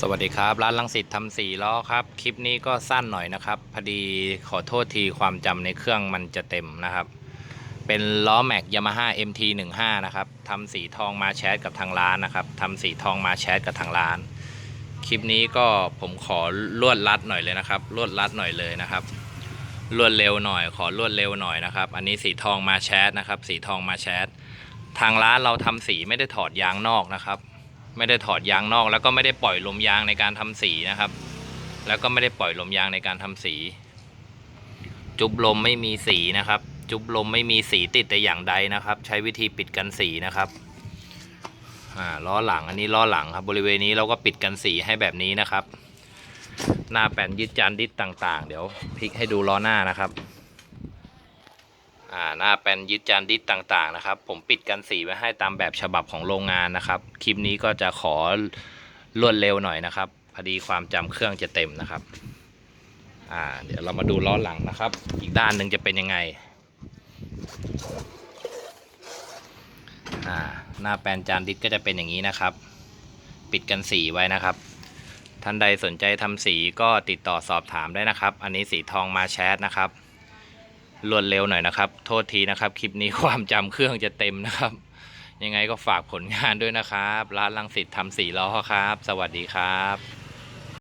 สวัสดีครับ ร้านลังสิตทำสีล้อครับ คลิปนี้ก็สั้นหน่อยนะครับ พอดีขอโทษทีความจำในเครื่องมันจะเต็มนะครับ เป็นล้อแม็กยามาฮ่า MT15 นะครับทำสีทองมาแชทกับทางร้านนะครับทำสีทองมาแชทกับทางร้าน คลิปนี้ก็ผมขอลวดลัดหน่อยเลยนะครับลวดลัดหน่อยเลยนะครับรวดเร็วหน่อย ขอรวดเร็วหน่อยนะครับ อันนี้สีทองมาแชทนะครับ สีทองมาแชททางร้านเราทำสีไม่ได้ถอดยางนอกนะครับ ไม่ได้ถอดยางนอก แล้วก็ไม่ได้ปล่อยลมยางในการทำสีนะครับ แล้วก็ไม่ได้ปล่อยลมยางในการทำสี จุบลมไม่มีสีนะครับ จุบลมไม่มีสีติดแต่อย่างใดนะครับ ใช้วิธีปิดกันสีนะครับล้อหลังอันนี้ล้อหลังครับ บริเวณนี้เราก็ปิดกันสีให้แบบนี้นะครับ หน้าแป้นยึดจานดิสต่าง ๆ เดี๋ยวพลิกให้ดูล้อหน้านะครับ อ่าหน้าแป้นยึดจานดิสต่างๆนะครับ ผมปิดกันสีไว้ให้ตามแบบฉบับของโรงงานนะครับ คลิปนี้ก็จะขอรวดเร็วหน่อยนะครับ พอดีความจำเครื่องจะเต็มนะครับอ่าเดี๋ยวเรามาดูล้อหลังนะครับ อีกด้านหนึ่งจะเป็นยังไงอ่าหน้าแปลนจานดิสก็จะเป็นอย่างนี้นะครับ ปิดกันสีไว้นะครับ ท่านใดสนใจทำสีก็ติดต่อสอบถามได้นะครับ อันนี้สีทองมาแชทนะครับ รวดเร็วหน่อยนะครับ โทษทีนะครับ คลิปนี้ความจำเครื่องจะเต็มนะครับ ยังไงก็ฝากผลงานด้วยนะครับ ร้านลังสิตทำสีล้อครับ สวัสดีครับ